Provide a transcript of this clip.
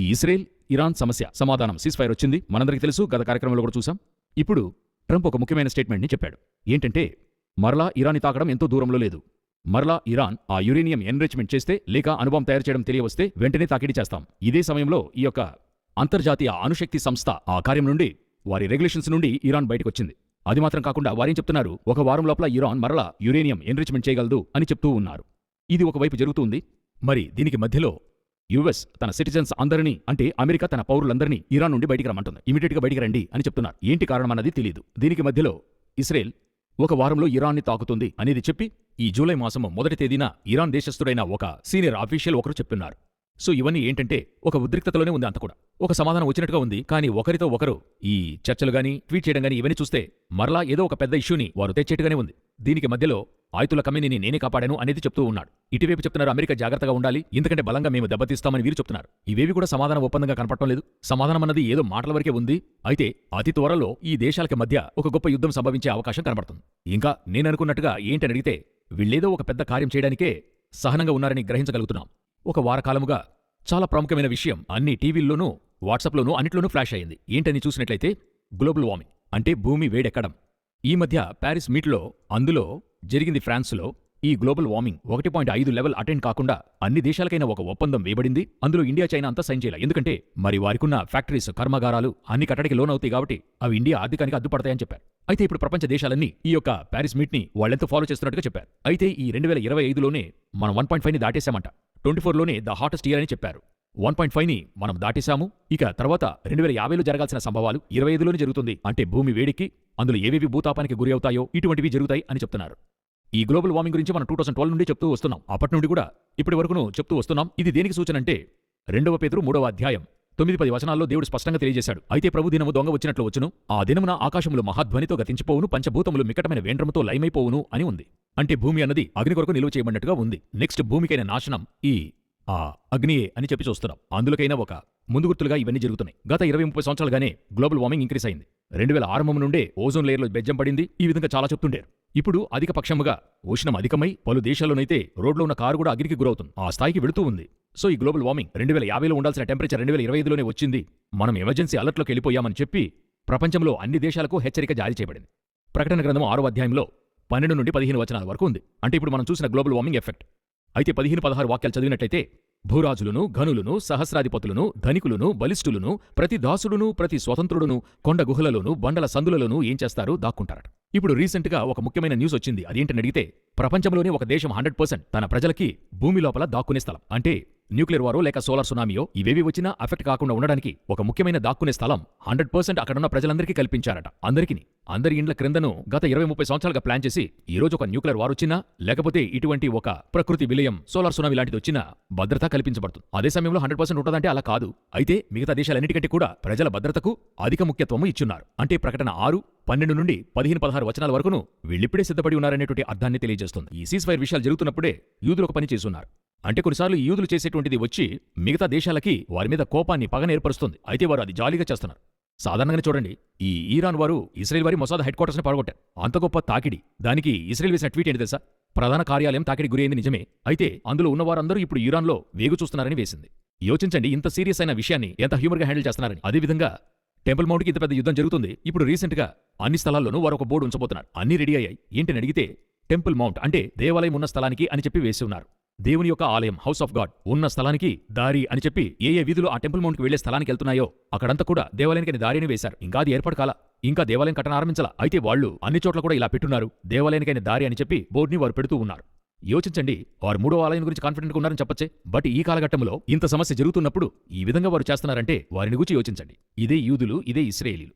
ఈ Israel Iran సమస్య సమాధానం సీస్ఫైర్ వచ్చింది. మనందరికీ తెలుసు గత కార్యక్రమంలో కూడా చూసాం ఇప్పుడు ట్రంప్ ఒక ముఖ్యమైన స్టేట్మెంట్ని చెప్పాడు. ఏంటంటే మరలా ఇరాన్ని తాకడం ఎంతో దూరంలో లేదు. మరలా ఇరాన్ ఆ యురేనియం ఎన్రిచ్మెంట్ చేస్తే లేక అనుభవం తయారు చేయడం తెలియవస్తే వెంటనే తాకిడి చేస్తాం. ఇదే సమయంలో ఈ యొక్క అంతర్జాతీయ అణుశక్తి సంస్థ ఆ కార్యం నుండి వారి రెగ్యులేషన్స్ నుండి ఇరాన్ బయటకొచ్చింది. అది మాత్రం కాకుండా వారేం చెప్తున్నారు? ఒక వారం లోపల ఇరాన్ మరలా యురేనియం ఎన్రిచ్మెంట్ చేయగలదు అని చెప్తూ ఉన్నారు. ఇది ఒకవైపు జరుగుతుంది మరి దీనికి మధ్యలో యుఎస్ తన సిటిజన్స్ అందరినీ అంటే అమెరికా తన పౌరులందరినీ ఇరాన్ నుండి బయటికి రమ్మంటుంది. ఇమీడియట్గా బయటికి రండి అని చెప్తున్నారు. ఏంటి కారణం అన్నది తెలియదు దీనికి మధ్యలో ఇస్రేల్ ఒక వారంలో ఇరాన్ని తాకుతుంది అనేది చెప్పి ఈ జూలై మాసము మొదటి తేదీన ఇరాన్ దేశస్థుడైన ఒక సీనియర్ ఆఫీషియల్ ఒకరు చెప్తున్నారు. సో ఇవన్నీ ఏంటంటే ఒక ఉద్రిక్తతలోనే ఉంది అంత కూడా. ఒక సమాధానం వచ్చినట్టుగా ఉంది. కానీ ఒకరితో ఒకరు ఈ చర్చలు గాని ట్వీట్ చేయడం గాని ఇవన్నీ చూస్తే మరలా ఏదో ఒక పెద్ద ఇష్యూని వారు తెచ్చేట్టుగానే ఉంది. దీనికి మధ్యలో ఆయుతుల కమ్మిని నేనే కాపాడాను అనేది చెప్తూ ఉన్నాడు. ఇటువైపు చెప్తున్నారు అమెరికా జాగ్రత్తగా ఉండాలి. ఎందుకంటే బలంగా మేము దెబ్బతీస్తామని వీరు చెప్తున్నారు. ఇవేవి కూడా సమాధాన ఒప్పందంగా కనపడటం లేదు. సమాధానం అన్నది ఏదో మాటల వరకే ఉంది. అయితే అతి త్వరలో ఈ దేశాలకి మధ్య ఒక గొప్ప యుద్ధం సంభవించే అవకాశం కనబడుతుంది. ఇంకా నేననుకున్నట్టుగా ఏంటని అడిగితే వీళ్ళేదో ఒక పెద్ద కార్యం చేయడానికే సహనంగా ఉన్నారని గ్రహించగలుగుతున్నాం. ఒక వారకాలముగా చాలా ప్రాముఖ్యమైన విషయం అన్ని టీవీల్లోనూ వాట్సాప్లోనూ అన్నిట్లోనూ ఫ్లాష్ అయింది ఏంటని చూసినట్లయితే గ్లోబల్ వార్మింగ్ అంటే భూమి వేడెక్కడం. ఈ మధ్య ప్యారిస్ మీట్లో అందులో జరిగింది ఫ్రాన్స్లో ఈ గ్లోబల్ వార్మింగ్ ఒకటి పాయింట్ ఐదు లెవెల్ అటెండ్ కాకుండా అన్ని దేశాలకైనా ఒక ఒప్పందం వేయబడింది. అందులో ఇండియా చైనా అంతా సైన్ చేయాలి. ఎందుకంటే మరి వారికున్న ఫ్యాక్టరీస్ కర్మాగారాలు అన్ని కట్టడికి లోన్ అవుతాయి కాబట్టి అవి ఇండియా ఆర్థికానికి అడ్డుపడతాయని చెప్పారు. అయితే ఇప్పుడు ప్రపంచ దేశాలన్నీ ఈ యొక్క ప్యారిస్ మీట్ని వాళ్ళెంతో ఫాలో చేస్తున్నట్టుగా చెప్పారు. అయితే ఈ రెండు వేల ఇరవై ఐదులోనే మనం వన్ పాయింట్ ఫైవ్ని దాటేశామంట. ట్వంటీ ఫోర్లోనే ద హాటెస్ట్ ఇయర్ అని చెప్పారు. వన్ పాయింట్ ఫైవ్ని మనం దాటేశాము. ఇక తర్వాత రెండు వేల యాభైలో జరగాల్సిన సంభవాలు ఇరవై ఐదులోనే జరుగుతుంది. అంటే భూమి వేడికి అందులో ఏవేవి భూతాపానికి గురి అవుతాయో ఇటువంటివి జరుగుతాయి అని చెప్తున్నారు. ఈ గ్లోబల్ వార్మింగ్ గురించి మనం టూ థౌసండ్ ట్వెల్వ్ నుండి చెప్తూ వస్తున్నాం. అప్పటి నుండి కూడా ఇప్పటి వరకును చెప్తూ వస్తున్నాం. ఇది దేనికి సూచన అంటే రెండవ పేతురు మూడవ అధ్యాయం తొమ్మిది పది వచనాల్లో దేవుడు స్పష్టంగా తెలియజేశాడు. అయితే ప్రభు దినము దొంగ వచ్చినట్లు వచ్చును. ఆ దినమున ఆకాశములు మహాధ్వనితో గతించిపోవును. పంచభూతములు మికటమైన వేండ్రముతో లయమైపోవును అని ఉంది. అంటే భూమి అన్నది అగ్ని కొరకు నిలువ చేయబడినట్టుగా ఉంది. నెక్స్ట్ భూమికైన నాశనం ఈ ఆ అగ్నియే అని చెప్పి చూస్తున్నాం. అందులోకైనా ఒక ముందుగుర్తులుగా ఇవన్నీ జరుగుతున్నాయి. గత ఇరవై ముప్పై సంవత్సరాలుగానే గ్లోబల్ వార్మింగ్ ఇంక్రీస్ అయింది. రెండు వేల ఆరంభం నుండే ఓజోన్ లేయర్లో బెజ్జం పడింది. ఈ విధంగా చాలా చెప్తుంటారు. ఇప్పుడు అధిక పక్షముగా ఉష్ణం అధికమై పలు దేశాల్లోనైతే రోడ్లో ఉన్న కారు కూడా అగ్నికి గురవుతుంది. ఆ స్థాయికి వెళుతూ ఉంది. సో ఈ గ్లోబల్ వార్మింగ్ రెండు వేల యాభైలో ఉండాల్సిన టెంపరేచర్ రెండు వేల ఇరవై ఐదులోనే వచ్చింది. మనం ఎమర్జెన్సీ అలర్ట్లోకి వెళ్ళిపోయామని చెప్పి ప్రపంచంలో అన్ని దేశాలకు హెచ్చరిక జారీ చేయబడింది. ప్రకటన గ్రంథం ఆరో అధ్యాయంలో పన్నెండు నుండి పదిహేను వచనాల వరకు ఉంది. అంటే ఇప్పుడు మనం చూసిన గ్లోబల్ వార్మింగ్ ఎఫెక్ట్. అయితే పదిహేను పదహారు వాక్యాలు చదివినట్టయితే భూరాజులను ఘనులను సహస్రాధిపతులను ధనికులను బలిష్ఠులను ప్రతి దాసుడును ప్రతి స్వతంత్రుడును కొండ గుహలలోను బండల సందులలోనూ ఏం చేస్తారు దాక్కుంటారట. ఇప్పుడు రీసెంట్గా ఒక ముఖ్యమైన న్యూస్ వచ్చింది. అదేంటని అడిగితే ప్రపంచంలోనే ఒక దేశం హండ్రెడ్ పర్సెంట్ తన ప్రజలకి భూమి లోపల దాక్కునే స్థలం. అంటే న్యూక్లియర్ వారో లేక సోలార్ సునామియో ఇవేవి వచ్చినా అఫెక్ట్ కాకుండా ఉండడానికి ఒక ముఖ్యమైన దాక్కునే స్థలం హండ్రెడ్ పర్సెంట్ అక్కడున్న ప్రజలందరికీ కల్పించారట. అందరికీ అందరి ఇండ్ల క్రిందను గత ఇరవై ముప్పై సంవత్సరాలుగా ప్లాన్ చేసి ఈ రోజు ఒక న్యూక్లియర్ వార్ వచ్చినా లేకపోతే ఇటువంటి ఒక ప్రకృతి విలయం సోలార్ సునామీ లాంటిది వచ్చినా భద్రత కల్పించబడుతుంది. అదే సమయంలో హండ్రెడ్ పర్సెంట్ ఉంటుందంటే అలా కాదు. అయితే మిగతా దేశాలన్నిటికంటే కూడా ప్రజల భద్రతకు అధిక ముఖ్యత్వము ఇచ్చున్నారు. అంటే ప్రకటన ఆరు పన్నెండు నుండి పదిహేను పదహారు వచనాల వరకును వీళ్ళిప్పుడే సిద్ధపడి ఉన్నారనేటువంటి అర్థాన్ని తెలియజేస్తుంది. ఈ సీజ్ ఫైర్ విషయాలు జరుగుతున్నప్పుడే యూదులు ఒక పని చేస్తున్నారు. అంటే కొన్నిసార్లు యూదులు చేసేటువంటిది వచ్చి మిగతా దేశాలకి వారి మీద కోపాన్ని పగనేర్పరుస్తుంది అయితే వారు అది జాలీగా చేస్తున్నారు. సాధారణంగానే చూడండి ఈ ఈరాన్ వారు ఇస్రాయల్ వారి మొసాద్ హెడ్ క్వార్టర్స్ని పడగొట్టారు. అంత గొప్ప తాకిడి. దానికి ఇస్రాయల్ వేసిన ట్వీట్ ఏంటి తెలుసా? ప్రధాన కార్యాలయం తాకిడి గురైంది నిజమే. అయితే అందులో ఉన్నవారందరూ ఇప్పుడు ఇరాన్లో వేగు చూస్తున్నారని వేసింది. యోచించండి ఇంత సీరియస్ అయిన విషయాన్ని ఎంత హ్యూమర్గా హ్యాండిల్ చేస్తున్నారని. అదేవిధంగా టెంపుల్ మౌంట్కి ఇంత పెద్ద యుద్ధం జరుగుతుంది. ఇప్పుడు రీసెంట్గా అన్ని స్థలాల్లోనూ వారు ఒక బోర్డు ఉంచబోతున్నారు. అన్ని రెడీ అయ్యాయి. ఏంటని అడిగితే టెంపుల్ మౌంట్ అంటే దేవాలయం ఉన్న స్థలానికి అని చెప్పి వేసి ఉన్నారు. దేవుని యొక్క ఆలయం హౌస్ ఆఫ్ గాడ్ ఉన్న స్థలానికి దారి అని చెప్పి ఏ ఏ వీధులు ఆ టెంపుల్ మౌంట్కి వెళ్ళే స్థలానికి వెళ్తున్నాయో అక్కడంతా కూడా దేవాలయానికి దారిని వేశారు. ఇంకా అది ఏర్పాటు కాల ఇంకా దేవాలయం కట్టన ఆరంభించాల. అయితే వాళ్ళు అన్ని చోట్ల కూడా ఇలా పెట్టున్నారు. దేవాలయానికైన దారి అని చెప్పి బోర్డుని వారు పెడుతూ ఉన్నారు. యోచించండి వారు మూడో ఆలయం గురించి కాన్ఫిడెంట్ ఉన్నారని చెప్పచ్చే. బట్ ఈ కాలఘట్టంలో ఇంత సమస్య జరుగుతున్నప్పుడు ఈ విధంగా వారు చేస్తున్నారంటే వారిని గురించి యోచించండి. ఇదే యూదులు ఇదే ఇస్రాయేలీలు.